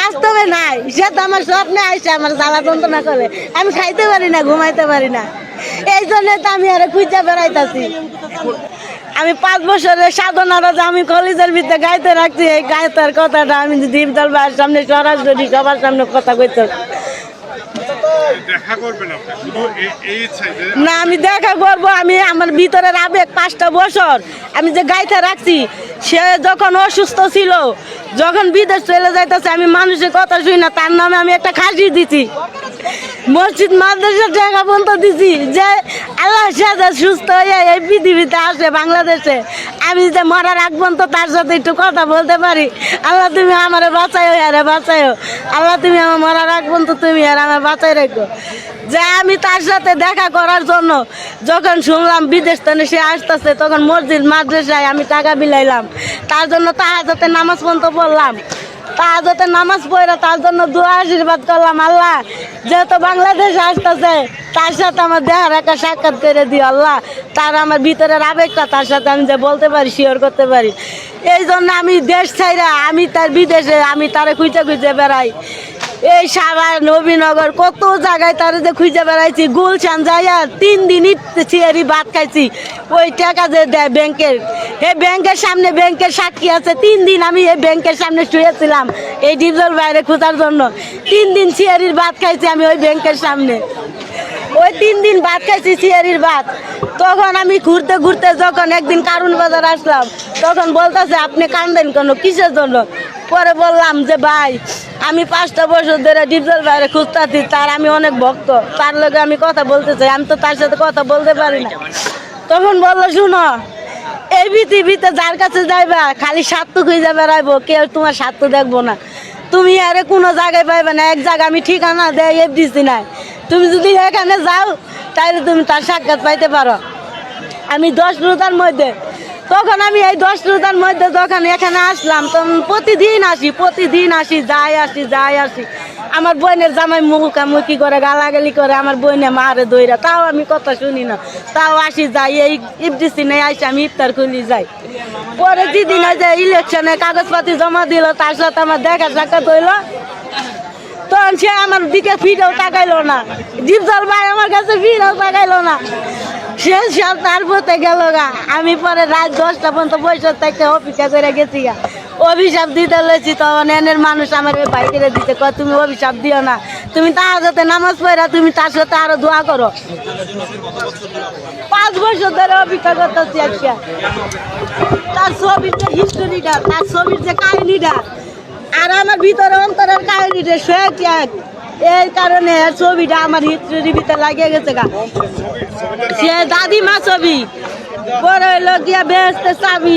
বাস্তবে নাই। সে তো আমার স্বপ্নে আইসে, আমার জ্বালা যন্ত্রণা করে। আমি খাইতে পারি না, ঘুমাইতে পারি না। এই জন্য তো আমি আরে খুঁজে বেড়াইতেছি। আমি পাঁচ বছরের সাধনারা যে আমি কলেজের ভিতরে গাইতে রাখছি, এই গাইতার কথাটা আমি দীপদল দলবার সামনে সরাসরি সবার সামনে কথা কইতে। না আমি দেখা করব আমি আমার ভিতরের আবেগ পাঁচটা বছর। আমি যে গাইতে রাখছি সে যখন অসুস্থ ছিল যখন বিদেশ চলে যাইতেছে আমি মানুষের কথা শুনি না তার নামে আমি একটা খাসি দিছি। মসজিদ মাদ্রাসার জায়গা পর্যন্ত দিছি। যে আল্লাহ সাজা সুস্থ হয়ে এই পৃথিবীতে আসে বাংলাদেশে। আমি যে মরার আগ পর্যন্ত তার সাথে একটু কথা বলতে পারি। আল্লাহ তুমি আমার বাঁচাইও আরে বাঁচাইও আল্লাহ তুমি আমার মরার আগ পর্যন্ত তুমি আর আমার বাঁচাই রেখো। যে আমি তার সাথে দেখা করার জন্য যখন শুনলাম বিদেশ থেকে সে আসতেছে, তখন মসজিদ, মাদ্রাসায় আমি টাকা বিলাইলাম। তার জন্য তাহাজতে নামাজ পর্যন্ত পড়লাম। তাহাজতে নামাজ পড়ে, তার জন্য দোয়া আশীর্বাদ করলাম আল্লাহ। যেহেতু বাংলাদেশ আসতেছে, তার সাথে আমার দেহার একটা সাক্ষাৎ করে দিও আল্লাহ। তার আমার ভিতরের আবেগটা তার সাথে আমি যে বলতে পারি শেয়ার করতে পারি। এই জন্য আমি দেশ ছাইরা আমি তার বিদেশে, আমি তারে খুঁজে খুঁজে বেড়াই। এই সাভার নবীনগর, কত জায়গায় তার যে খুঁজে বেড়াইছি, গুলশান যাইয়া তিন দিন চেয়ারি ভাত খাইছি। ওই টাকা যে দেয় ব্যাংকের এই ব্যাংকের সামনে ব্যাংকের সাক্ষী আছে। তিন দিন আমি এই ব্যাংকের সামনে শুয়েছিলাম এই ডিপজল বাইরে খোঁজার জন্য। তিন দিন চেয়ারির ভাত খাইছি আমি ওই ব্যাংকের সামনে। ওই তিন দিন ভাত খাইছি চেয়ারির ভাত। তখন আমি ঘুরতে ঘুরতে যখন একদিন কারুন বাজার আসলাম, তখন বলতেছে, আপনি কান্দেন কেন? কিসের জন্য? পরে বললাম যে, ভাই, আমি পাঁচটা বছর ধরে ডিপজল বাইরে খুঁজতেছি, তার আমি অনেক ভক্ত। তার লগে আমি কথা বলতে চাই, আমি তো তার সাথে কথা বলতে পারি না। তখন বলল, শুনো এই পৃথিবীতে যার কাছে যাইবা, খালি স্বার্থ খুঁজে বেড়াইবো, কেউ তোমার স্বার্থ দেখব না। তুমি আরে কোনো জায়গায় পাইবে না, এক জায়গা আমি ঠিকানা দেয় এফডিসি নাই। তুমি যদি এখানে যাও তাহলে তুমি তার সাক্ষাৎ পাইতে পারো। আমি দশ রোজার মধ্যে, তখন আমি এই দশ রোজার মধ্যে যখন এখানে আসলাম, তখন প্রতিদিন আসি প্রতিদিন আসি, যাই আসি যাই আসি। আমার বোনের জামাই মুখামুখি করে, গালাগালি করে, আমার বোনে মারে দইরা তাও আমি কথা শুনি না। তাও আসি যাই, এই ইফডিসি নেই আসি আমি ইফতার খুলি যাই। পরে যেদিন যে ইলেকশনে কাগজপাতি জমা দিল, তার সাথে আমার দেখা সাক্ষাৎ হইল। তখন সে আমার দিকে ফিরেও তাকাইলো না। ডিপজল ভাই আমার কাছে ফিরেও তাকাইলো না। সে সব তার পথে গেল গা। আমি পরে রাত দশটা পর্যন্ত বৈশাখ থেকে অপেক্ষা করে গেছি গা। অভিশাপ দিতে লইছি তখন এনের মানুষ আমার ওই বাইকেরে দিতে কয় তুমি অভিশাপ দিও না। তুমি তার সাথে নামাজ পড়া, তুমি তার সাথে আরও দোয়া করো। পাঁচ বছর ধরে অপেক্ষা করতেছি আজকে। তার ছবির যে হিস্টোরিটা তার ছবির যে কাহিনীটা, আর আমার ভিতরে অন্তরের কাহিনীটা সে এক এই কারণে ছবিটা আমার হিস্টোরির ভিতরে লাগিয়ে গেছে গা। সে দাদিমা ছবি পরে হইল গিয়া বেসতে চাবি।